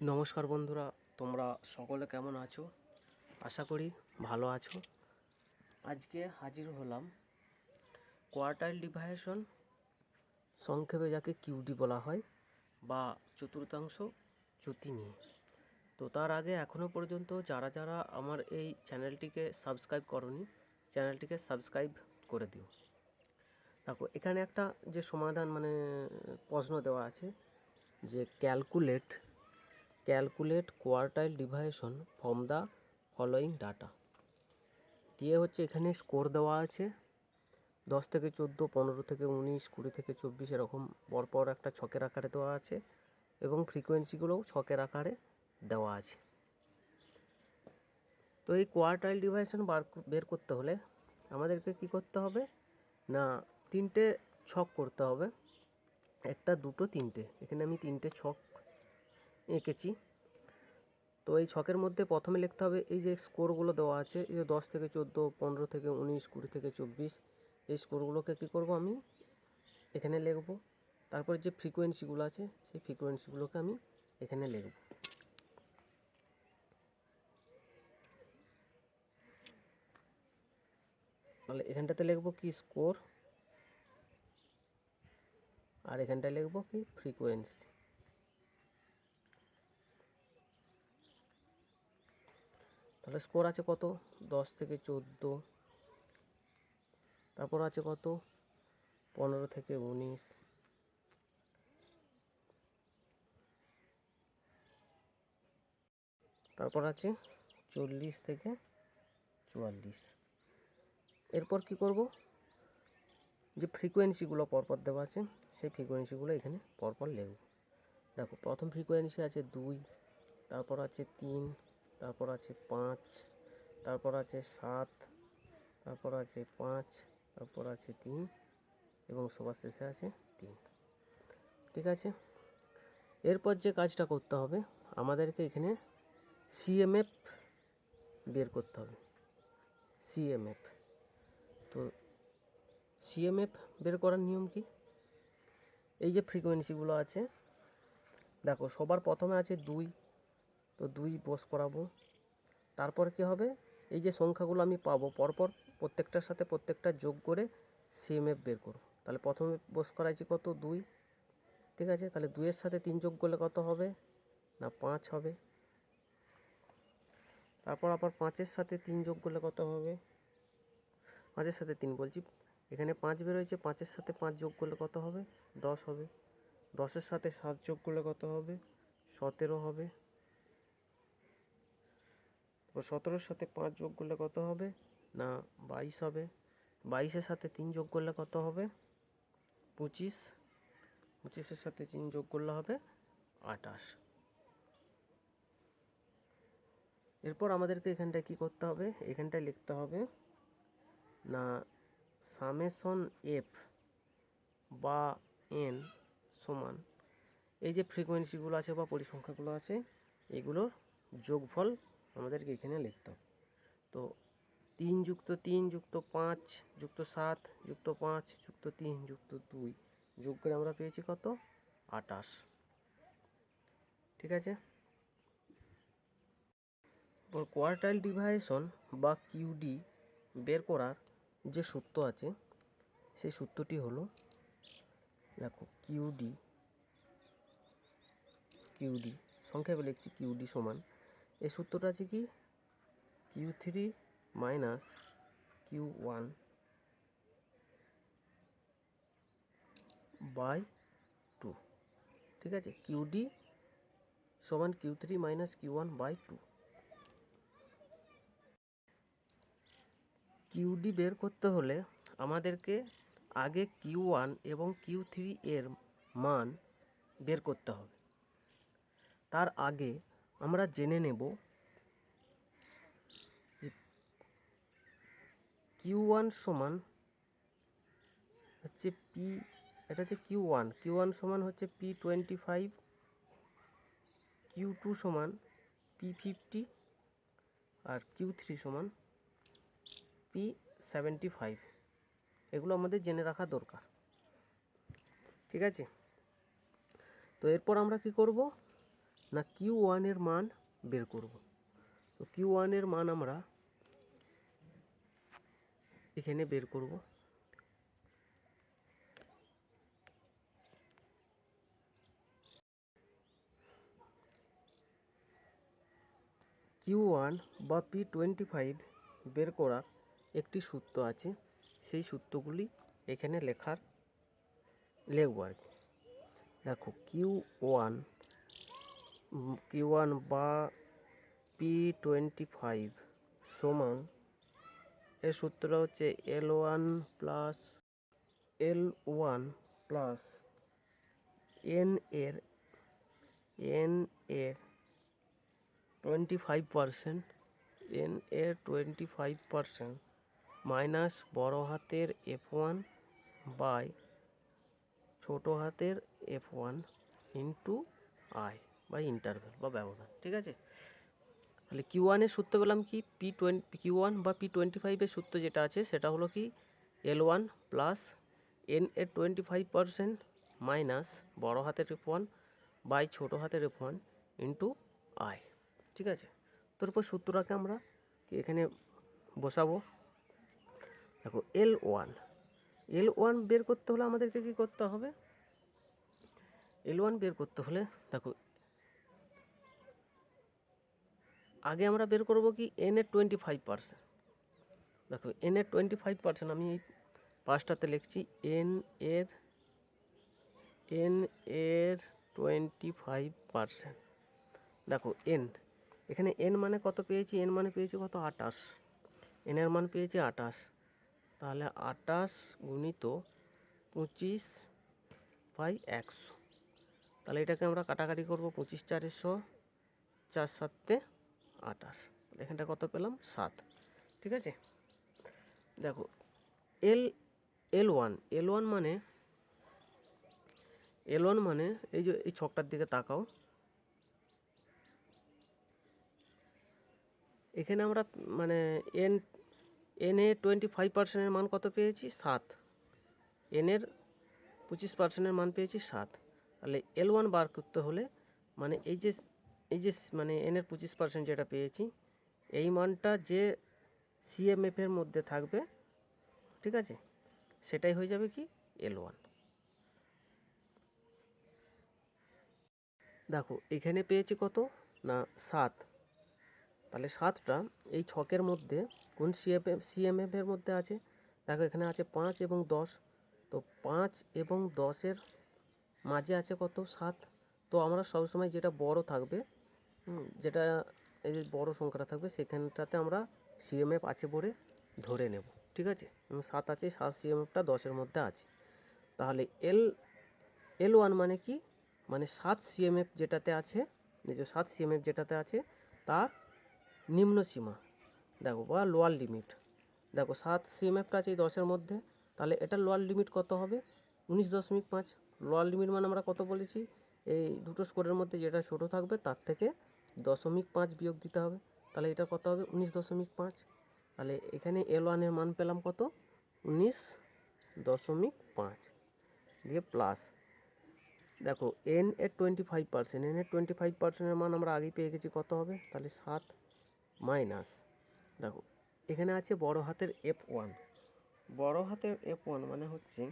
নমস্কার বন্ধুরা, তোমরা সকলে কেমন আছো? আশা করি ভালো আছো। আজকে হাজির হলাম কোয়ার্টাইল ডিভাইশন সংক্ষেপে যাকে কিউডি বলা হয় বা চতুর্থাংশ চ্যুতি নিয়ে। তো তার আগে এখনও পর্যন্ত যারা যারা আমার এই চ্যানেলটিকে সাবস্ক্রাইব করনি, চ্যানেলটিকে সাবস্ক্রাইব করে দিও। দেখো, এখানে একটা যে সমাধান মানে প্রশ্ন দেওয়া আছে যে calculate calculate quartile deviation from the following data. দিয়ে হচ্ছে এখানে স্কোর দেওয়া আছে। দশ থেকে চোদ্দ, পনেরো থেকে উনিশ, কুড়ি থেকে চব্বিশ এরকম পরপর একটা ছকের আকারে দেওয়া আছে এবং ফ্রিকোয়েন্সিগুলোও ছকের আকারে দেওয়া আছে। তো এই কোয়ার্টাইল ডিভাইশন বার বের করতে হলে আমাদেরকে কি করতে হবে? না, তিনটে ছক করতে হবে। একটা, দুটো, তিনটে। এখানে আমি তিনটে ছক এঁকেছি। তো এই ছকের মধ্যে প্রথমে লিখতে হবে এই যে স্কোরগুলো দেওয়া আছে, এই যে দশ থেকে চোদ্দ, পনেরো থেকে উনিশ, কুড়ি থেকে চব্বিশ, এই স্কোরগুলোকে কী করব আমি? এখানে লিখব। তারপরে যে ফ্রিকোয়েন্সিগুলো আছে, সেই ফ্রিকোয়েন্সিগুলোকে আমি এখানে লিখব। তাহলে এখানটাতে লিখব কি স্কোর? আর এখানটায় লিখব কি ফ্রিকোয়েন্সি। তাহলে স্কোর আছে কত? দশ থেকে চোদ্দ। তারপর আছে কত? পনেরো থেকে উনিশ। তারপর আছে চল্লিশ থেকে চুয়াল্লিশ। এরপর কি করব? যে ফ্রিকোয়েন্সিগুলো পরপর দেওয়া আছে, সেই ফ্রিকোয়েন্সিগুলো এখানে পরপর লিখব। দেখো, প্রথম ফ্রিকোয়েন্সি আছে দুই, তারপর আছে তিন তারপর আছে পাঁচ, তারপর আছে সাত, তারপর আছে পাঁচ, তারপর আছে তিন এবং সবার শেষে আছে তিন। ঠিক আছে? এরপর যে কাজটা করতে হবে, আমাদেরকে এখানে সিএমএফ বের করতে হবে। সিএমএফ তো সিএমএফ বের করার নিয়ম কি? এই যে ফ্রিকোয়েন্সিগুলো আছে, দেখো সবার প্রথমে আছে দুই তো দুই বস করাবো। তারপর কি হবে? এই যে সংখ্যাগুলো আমি পাবো, পরপর প্রত্যেকটার সাথে প্রত্যেকটা যোগ করে সিএমএফ বের করো তাহলে প্রথমে বস করাইছি কত? দুই। ঠিক আছে? তাহলে দুইয়ের সাথে তিন যোগ করলে কত হবে? না, পাঁচ হবে। তারপর আবার পাঁচের সাথে তিন যোগ করলে কত হবে? পাঁচের সাথে তিন বলছি। এখানে পাঁচ বেরোয়েছে পাঁচের সাথে পাঁচ যোগ করলে কত হবে? দশ হবে। দশের সাথে সাত যোগ করলে কত হবে? সতেরো হবে। সতেরোর সাথে পাঁচ যোগ করলে কত হবে? না, বাইশ হবে। বাইশের সাথে তিন যোগ করলে কত হবে? পঁচিশ। পঁচিশের সাথে তিন যোগ করলে হবে আটাশ এরপর আমাদেরকে এখানটায় কী করতে হবে? এখানটায় লিখতে হবে, না, সামেশন এফ বা এন সমান। এই যে ফ্রিকোয়েন্সিগুলো আছে বা পরিসংখ্যাগুলো আছে, এগুলোর যোগফল আমাদেরকে এখানে লিখতে। হবে তো তিন যুক্ত তিন যুক্ত পাঁচ, যুক্ত সাত, যুক্ত পাঁচ, যুক্ত তিন, যুক্ত দুই, যোগ করে আমরা পেয়েছি কত? আটাশ ঠিক আছে? কোয়ার্টাইল ডিভাইশন বা কিউডি বের করার যে সূত্র আছে, সেই সূত্রটি হলো, দেখো কিউডি কিউডি সংক্ষেপে লিখছি কিউডি সমান এই সূত্রটা আছে কি? Q three minus Q one by two ঠিক আছে? কিউডি সমান Q three minus Q one by two QD বের করতে হলে আমাদেরকে আগে কিউ ওয়ান এবং কিউ থ্রি এর মান বের করতে হবে। তার আগে আমরা জেনে নেব কিউ ওয়ান সমান হচ্ছে পি, এটা হচ্ছে কিউ ওয়ান কিউ ওয়ান সমান হচ্ছে P twenty five, Q two সমান পি ফিফটি আর কিউ থ্রি সমান পি সেভেন্টি ফাইভ। এগুলো আমাদের জেনে রাখা দরকার। ঠিক আছে? তো এরপর আমরা কি করব? না কিউ ওয়ানের মান বের করব। তো কিউ ওয়ানের মান আমরা এখানে বের করব। কিউ ওয়ান বা পি টোয়েন্টি ফাইভ বের করার একটি সূত্র আছে। সেই সূত্রগুলি এখানে লেখার লিখব আর কি। দেখো কিউ ওয়ান কিউ ওয়ান বা পি টোয়েন্টি ফাইভ সমান, এর সূত্রটা হচ্ছে L one plus L one plus N এর এন এর টোয়েন্টি ফাইভ পারসেন্ট এন এর টোয়েন্টি ফাইভ পারসেন্ট মাইনাস বড় হাতের এফ ওয়ান বাই ছোটো হাতের এফ ওয়ান ইন্টু আই বা ইন্টারভেল বা ব্যবধান, ঠিক আছে? তাহলে কিউ ওয়ানের সূত্র পেলাম কি? পি টোয়েন্টি কিউ ওয়ান বা পি টোয়েন্টি ফাইভের সূত্র যেটা আছে, সেটা হলো কি? এল ওয়ান প্লাস এন এর টোয়েন্টি ফাইভ পারসেন্ট মাইনাস বড়ো হাতের এফ ওয়ান বাই ছোটো হাতের এফ ওয়ান ইন্টু আই ঠিক আছে? তোর সূত্রটাকে আমরা এখানে বসাবো? দেখো এল ওয়ান এল ওয়ান বের করতে হলে আমাদেরকে কী করতে হবে? এল ওয়ান বের করতে হলে, দেখো আগে আমরা বের করব কি এন এর টোয়েন্টি ফাইভ পার্সেন্ট দেখো এন এর টোয়েন্টি ফাইভ পার্সেন্ট আমি এই পাঁচটাতে লিখছি এন এর এন এর টোয়েন্টি ফাইভ পার্সেন্ট দেখো এন এখানে এন মানে কত পেয়েছি? এন মানে পেয়েছি কত? আটাশ এন এর মান পেয়েছি আটাশ তাহলে আটাশ গুণিত পঁচিশ বাই একশো। তাহলে এটাকে আমরা কাটাকাটি করব পঁচিশ চারশো চার সাতে আটাশ এখানটা কত পেলাম? সাত। ঠিক আছে? দেখো, এল এল ওয়ান এল ওয়ান মানে এল ওয়ান মানে এই যে এই ছকটার দিকে তাকাও। এখানে আমরা মানে এন এন এ টোয়েন্টি ফাইভ পার্সেন্টের মান কত পেয়েছি? সাত। এন এর পঁচিশ পার্সেন্টের মান পেয়েছি সাত। তাহলে এল ওয়ান বার করতে হলে মানে এই যে এই যে মানে এন এর পঁচিশ পার্সেন্ট যেটা পেয়েছি, এই মানটা যে সিএমএফের মধ্যে থাকবে, ঠিক আছে, সেটাই হয়ে যাবে কি এল ওয়ান দেখো, এখানে পেয়েছি কত? না, সাত। তাহলে সাতটা, এই ছকের মধ্যে কোন সিএফ সিএমএফ এর মধ্যে আছে? দেখো, এখানে আছে পাঁচ এবং দশ। তো পাঁচ এবং দশের মাঝে আছে কত? সাত। তো আমরা সবসময় যেটা বড় থাকবে যেটা এই যে বড় সংখ্যাটা থাকবে, সেখানটাতে আমরা সিএমএফ আছে বলে ধরে নেব, ঠিক আছে? এবং সাত আছে, সাত সিএমএফটা দশের মধ্যে আছে। তাহলে এল এল ওয়ান মানে কি? মানে সাত সিএমএফ যেটাতে আছে যে সাত সিএমএফ যেটাতে আছে, তার নিম্ন সীমা। দেখো, বা লোয়ার লিমিট দেখো, সাত সিএমএফটা আছে এই দশের মধ্যে, তাহলে এটা লোয়ার লিমিট কত হবে? উনিশ দশমিক পাঁচ। লোয়ার লিমিট মানে আমরা কত বলেছি? এই দুটো স্কোরের মধ্যে যেটা ছোট থাকবে, তার থেকে দশমিক পাঁচ বিয়োগ দিতে হবে। তাহলে এটা কত হবে? উনিশ দশমিক পাঁচ। তাহলে এখানে এল ওয়ানের মান পেলাম কত? উনিশ দশমিক পাঁচ। দিয়ে প্লাস দেখো এন এর টোয়েন্টি ফাইভ পার্সেন্ট এন এর টোয়েন্টি ফাইভ পার্সেন্টের মান আমরা আগেই পেয়ে গেছি, কত হবে? তাহলে সাত মাইনাস দেখো, এখানে আছে বড় হাতের এফ ওয়ান বড় হাতের এফ ওয়ান মানে হচ্ছে,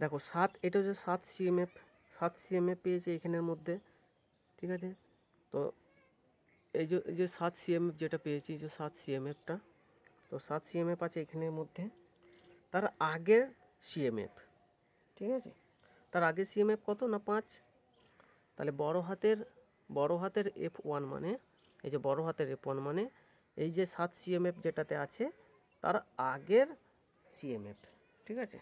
দেখো, সাত, এটা হচ্ছে সাত সিএমএফ সাত সিএমএফ পেয়েছে এখানের মধ্যে। ঠিক আছে? তো এই যে এই যে সাত সিএমএফ যেটা পেয়েছি যে সাত সিএমএফটা তো সাত সিএমএফ আছে এখানের মধ্যে। তার আগের সিএমএফ ঠিক আছে? তার আগের সিএমএফ কত না পাঁচ? তাহলে বড় হাতের বড় হাতের এফ ওয়ান মানে এই যে বড় হাতের এফ ওয়ান মানে এই যে সাত সিএমএফ যেটাতে আছে, তার আগের সিএমএফ ঠিক আছে?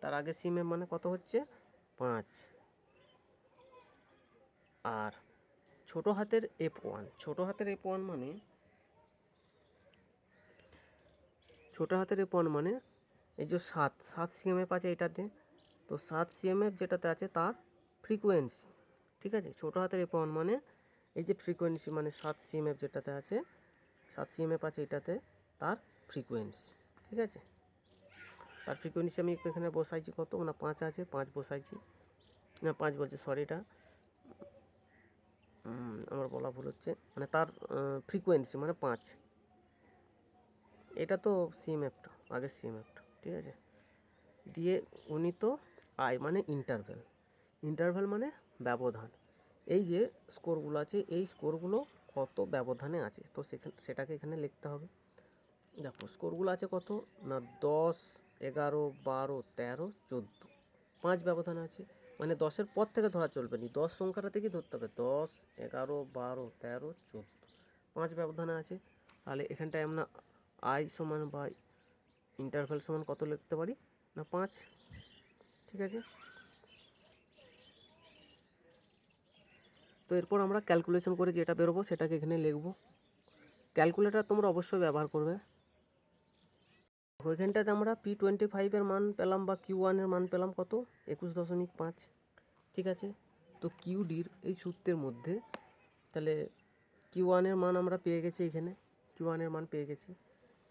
তার আগের সিএমএফ মানে কত হচ্ছে? পাঁচ। আর ছোট হাতের এফ ওয়ান ছোট হাতের এফ ওয়ান মানে ছোট হাতের এফ ওয়ান মানে এই যে সাত সাত সিএমএফ আছে এটাতে। তো সাত সিএমএফ যেটাতে আছে তার ফ্রিকোয়েন্সি ঠিক আছে? ছোট হাতের এফ ওয়ান মানে এই যে ফ্রিকোয়েন্সি মানে সাত সিএমএফ যেটাতে আছে, সাত সিএমএফ আছে এটাতে তার ফ্রিকোয়েন্সি ঠিক আছে? তার ফ্রিকোয়েন্সি আমি এখানে বসাইছি, কত? না, পাঁচ আছে, পাঁচ বসাইছি। না, পাঁচ বলছে সরি এটা। আমার বলা ভুল হচ্ছে। মানে তার ফ্রিকোয়েন্সি মানে পাঁচ। এটা তো সিএমএফটা আগের সিএমএফটা ঠিক আছে? দিয়ে উনি তো আই মানে ইন্টারভ্যাল ইন্টারভ্যাল মানে ব্যবধান। এই যে স্কোরগুলো আছে, এই স্কোরগুলো কত ব্যবধানে আছে? তো সেখানে, সেটাকে এখানে লিখতে হবে। দেখো স্কোরগুলো আছে কত? না, দশ, এগারো, বারো, তেরো, চোদ্দ। পাঁচ ব্যবধান আছে। মানে দশের পর থেকে ধরা চলবে না। দশ সংখ্যাটা থেকেই ধরতে হবে। দশ, এগারো, বারো, তেরো, চোদ্দ। পাঁচ ব্যবধানে আছে। তাহলে এখানটায় আমরা আই সমান বা ইন্টারভ্যাল সমান কত লিখতে পারি? না, পাঁচ। ঠিক আছে? তো এরপর আমরা ক্যালকুলেশন করে যেটা বেরোবো সেটাকে এখানে লিখব। ক্যালকুলেটর তোমরা অবশ্যই ব্যবহার করবে। ওইখানটাতে আমরা পি টোয়েন্টি ফাইভের মান পেলাম বা কিউ ওয়ানের মান পেলাম কত? একুশ দশমিক পাঁচ। ঠিক আছে? তো কিউ ডির এই সূত্রের মধ্যে তাহলে কিউ ওয়ানের মান আমরা পেয়ে গেছি এখানে। কিউ ওয়ানের মান পেয়ে গেছি।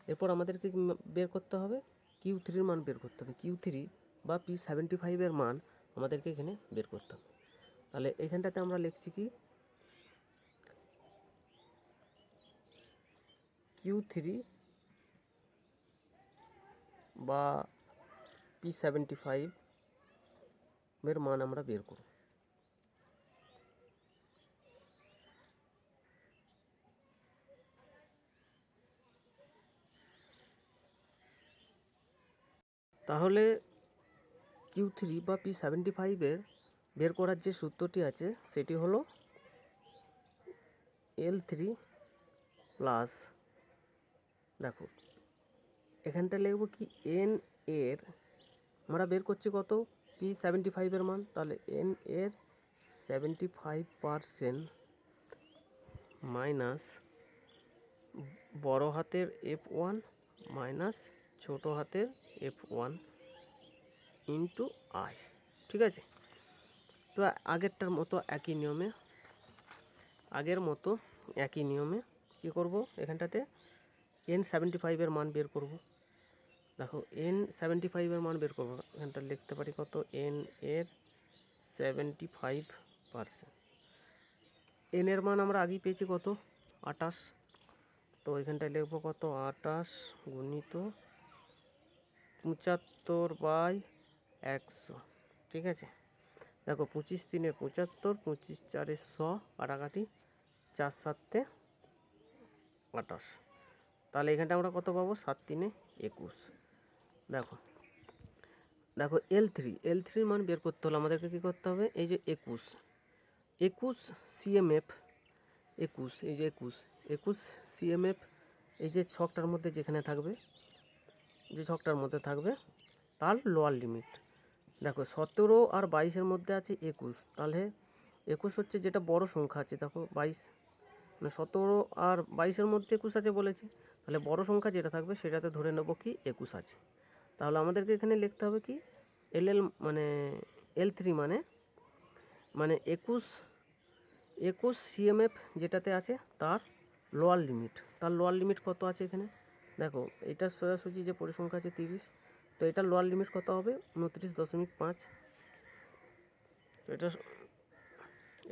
এরপর আমাদেরকে বের করতে হবে কিউ থ্রির মান বের করতে হবে। কিউ থ্রি বা পি সেভেন্টি ফাইভের মান আমাদেরকে এখানে বের করতে হবে। তাহলে এখানটাতে আমরা লিখছি কি? কিউ থ্রি বা পি সেভেন্টি ফাইভ এর মান আমরা বের করব। তাহলে কিউ থ্রি বা পি সেভেন্টি ফাইভের বের করার যে সূত্রটি আছে, সেটি হলো এল থ্রি প্লাস দেখো এখানটা লিখব কি এন এর, আমরা বের করছি কত? পি সেভেন্টি ফাইভের মান, তাহলে এন এর সেভেন্টি ফাইভ পারসেন্ট মাইনাস বড় হাতের এফ ওয়ান মাইনাস ছোটো হাতের এফ ওয়ান ইন্টু আই ঠিক আছে? তো আগেরটার মতো একই নিয়মে, আগের মতো একই নিয়মে কী করব? এখানটাতে এন সেভেন্টি ফাইভের মান বের করব। দেখো এন সেভেন্টি ফাইভের মান বের করব। এখানটা লিখতে পারি কত? এন এর সেভেন্টি ফাইভ পারসেন্ট এন এর মান আমরা আগেই পেয়েছি কত? আটাশ তো এখানটায় লিখব কত? আটাশ গুণিত পঁচাত্তর বাই একশো। ঠিক আছে? দেখো, পঁচিশ তিনে পঁচাত্তর, পঁচিশ চারে শ, কাটাকাটি চার সাতে আটাশ তাহলে এখানটা আমরা কত পাবো? সাত তিনে একুশ। দেখো। দেখো এল থ্রি এল থ্রির মান বের করতে হলে আমাদেরকে কী করতে হবে? এই যে একুশ একুশ সিএমএফ একুশ, এই যে একুশ একুশ সিএমএফ এই যে ছকটার মধ্যে যেখানে থাকবে, যে ছকটার মধ্যে থাকবে, তার লোয়ার লিমিট দেখো সতেরো আর বাইশের মধ্যে আছে একুশ, তাহলে একুশ হচ্ছে যেটা বড় সংখ্যা আছে, দেখো বাইশ মানে সতেরো আর বাইশের মধ্যে একুশ আছে বলেছে, তাহলে বড় সংখ্যা যেটা থাকবে সেটাতে ধরে নেব কি একুশ আছে। তাহলে আমাদেরকে এখানে লিখতে হবে কি? এল এল মানে এল থ্রি মানে মানে একুশ একুশ সিএমএফ যেটাতে আছে তার লোয়ার লিমিট তার লোয়ার লিমিট কত আছে এখানে? দেখো, এটা সোজাসুজি যে পরিসংখ্যা আছে তিরিশ, তো এটার লোয়ার লিমিট কত হবে? উনত্রিশ দশমিক পাঁচ। তো এটা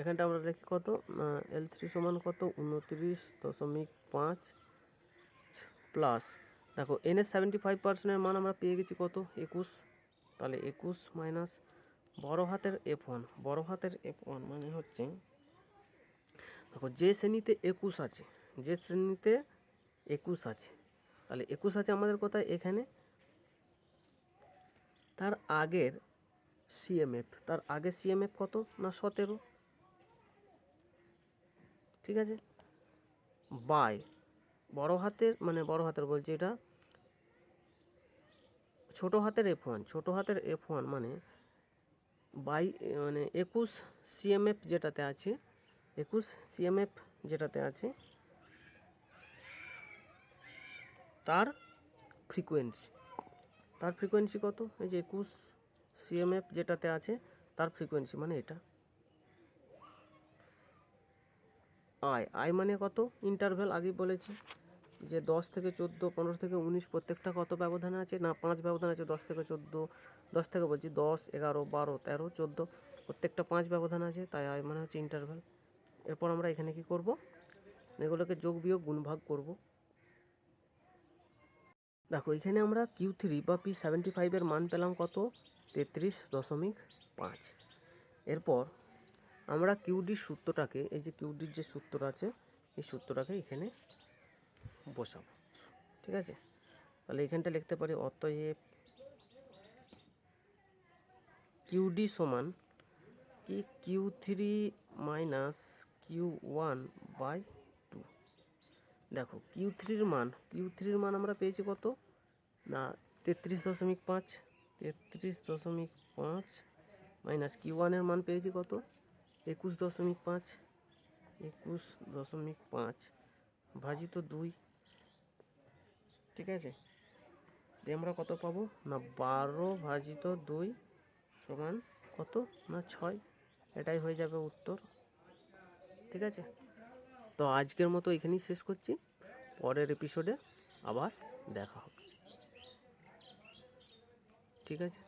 এখানটা আমরা দেখি কত? এল থ্রি সমান কত? উনত্রিশ দশমিক পাঁচ প্লাস। দেখো এন এস সেভেন্টি ফাইভ পার্সেন্টের মান আমরা পেয়ে গেছি কত? একুশ। তাহলে একুশ মাইনাস বড় হাতের এফ ওয়ান বড় হাতের এফ ওয়ান মানে হচ্ছে, দেখো, যে শ্রেণীতে একুশ আছে, যে শ্রেণীতে একুশ আছে, তাহলে একুশ আছে আমাদের কোথায়? এখানে। তার আগের সিএমএফ তার আগের সিএমএফ কত না সতেরো? ঠিক আছে? বাই, বড় হাতের মানে বড় হাতের বলছি এটা ছোট হাতের এফ ওয়ান ছোটো হাতের এফ ওয়ান মানে বাই মানে একুশ সিএমএফ যেটাতে আছে, একুশ সিএমএফ যেটাতে আছে, তার ফ্রিকোয়েন্সি তার ফ্রিকোয়েন্সি কত? এই যে একুশ সিএমএফ যেটাতে আছে, তার ফ্রিকোয়েন্সি মানে এটা। আই আই মানে কত? ইন্টারভ্যাল আগেই বলেছি। যে দশ থেকে চোদ্দ, পনেরো থেকে উনিশ প্রত্যেকটা কত ব্যবধানে আছে? না, পাঁচ ব্যবধান আছে, দশ থেকে চোদ্দ, দশ থেকে বলছি দশ, এগারো, বারো, তেরো, চোদ্দ, প্রত্যেকটা পাঁচ ব্যবধান আছে, তাই আই মানে হচ্ছে ইন্টারভ্যাল এরপর আমরা এখানে কি করব? এগুলোকে যোগ বিয়োগ গুণ ভাগ করব। দেখো, এখানে আমরা কিউ থ্রি বা পি সেভেন্টি ফাইভের মান পেলাম কত? তেত্রিশ দশমিক পাঁচ। এরপর আমরা কিউডির সূত্রটাকে, এই যে কিউডির যে সূত্র আছে, এই সূত্রটাকে এখানে বসাবো। ঠিক আছে? তাহলে এখানটা লিখতে পারি অতএব কিউডি সমান কি Q three minus Q one by two. দেখো, কিউ থ্রির মান, কিউ থ্রির মান আমরা পেয়েছি কত? না, তেত্রিশ দশমিক পাঁচ, তেত্রিশ দশমিক পাঁচ মাইনাস কিউ ওয়ানের মান পেয়েছি কত? একুশ দশমিক পাঁচ, একুশ দশমিক পাঁচ ভাজিত দুই ঠিক আছে? দিয়ে আমরা কত পাবো? না, বারো ভাজিত দুই সমান কত? না, ছয়। এটাই হয়ে যাবে উত্তর। ঠিক আছে? তো আজকের মতো এখানেই শেষ করছি। পরের এপিসোডে আবার দেখা হবে। ঠিক আছে?